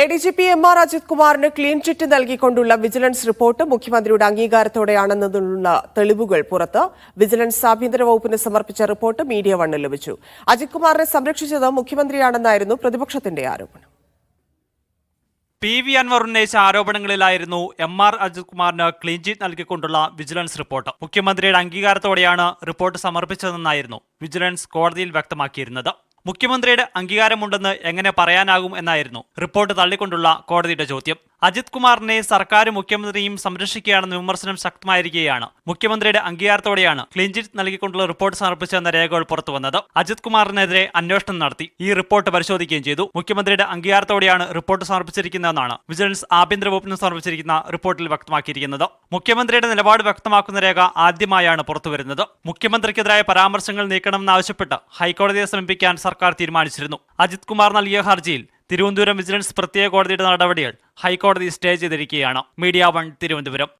A D G P M R Ajith കുമാറിന് clean chit നൽകിക്കൊണ്ടുള്ള vigilance report മുഖ്യമന്ത്രിയുടെ അംഗീകാരത്തോടെയാണെന്നതിനുള്ള തെളിവുകൾ പുറത്ത്. വിജിലൻസ് ആഭ്യന്തര വകുപ്പിന് സമർപ്പിച്ച റിപ്പോർട്ട് മീഡിയ വണ്ണിൽ ലഭിച്ചു. അജിത് കുമാറിനെ സംരക്ഷിച്ചത് മുഖ്യമന്ത്രിയാണെന്നായിരുന്നു പ്രതിപക്ഷത്തിന്റെ ആരോപണം. പി വി അൻവർ ഉന്നയിച്ച ആരോപണങ്ങളിലായിരുന്നു എം ആർ അജിത് കുമാറിന് ക്ലീൻ ചീറ്റ് നൽകിക്കൊണ്ടുള്ള വിജിലൻസ് റിപ്പോർട്ട്. മുഖ്യമന്ത്രിയുടെ അംഗീകാരത്തോടെയാണ് റിപ്പോർട്ട് സമർപ്പിച്ചതെന്നായിരുന്നു വിജിലൻസ് കോടതിയിൽ വ്യക്തമാക്കിയിരുന്നത്. മുഖ്യമന്ത്രിയുടെ അംഗീകാരമുണ്ടെന്ന് എങ്ങനെ പറയാനാകും എന്നായിരുന്നു റിപ്പോർട്ട് തള്ളിക്കൊണ്ടുള്ള കോടതിയുടെ ചോദ്യം. അജിത് കുമാറിനെ സർക്കാർ മുഖ്യമന്ത്രിയും സംരക്ഷിക്കുകയാണെന്ന വിമർശനം ശക്തമായിരിക്കുകയാണ്. മുഖ്യമന്ത്രിയുടെ അംഗീകാരത്തോടെയാണ് ക്ലീൻ ചിറ്റ് നൽകിക്കൊണ്ടുള്ള റിപ്പോർട്ട് സമർപ്പിച്ചെന്ന രേഖകൾ പുറത്തുവന്നത്. അജിത് കുമാറിനെതിരെ അന്വേഷണം നടത്തി. ഈ റിപ്പോർട്ട് പരിശോധിക്കുകയും ചെയ്തു. മുഖ്യമന്ത്രിയുടെ അംഗീകാരത്തോടെയാണ് റിപ്പോർട്ട് സമർപ്പിച്ചിരിക്കുന്നതെന്നാണ് വിജിലൻസ് ആഭ്യന്തര വകുപ്പിന് സമർപ്പിച്ചിരിക്കുന്ന റിപ്പോർട്ടിൽ വ്യക്തമാക്കിയിരിക്കുന്നത്. മുഖ്യമന്ത്രിയുടെ നിലപാട് വ്യക്തമാക്കുന്ന രേഖ ആദ്യമായാണ് പുറത്തുവരുന്നത്. മുഖ്യമന്ത്രിക്കെതിരായ പരാമർശങ്ങൾ നീക്കണമെന്നാവശ്യപ്പെട്ട് ഹൈക്കോടതിയെ സമീപിക്കാൻ സർക്കാർ തീരുമാനിച്ചിരുന്നു. അജിത് കുമാർ നൽകിയ ഹർജിയിൽ തിരുവനന്തപുരം വിജിലൻസ് പ്രത്യേക കോടതിയുടെ നടപടികൾ ഹൈക്കോടതി സ്റ്റേ ചെയ്തിരിക്കുകയാണ്. Media One Thiruvananthapuram.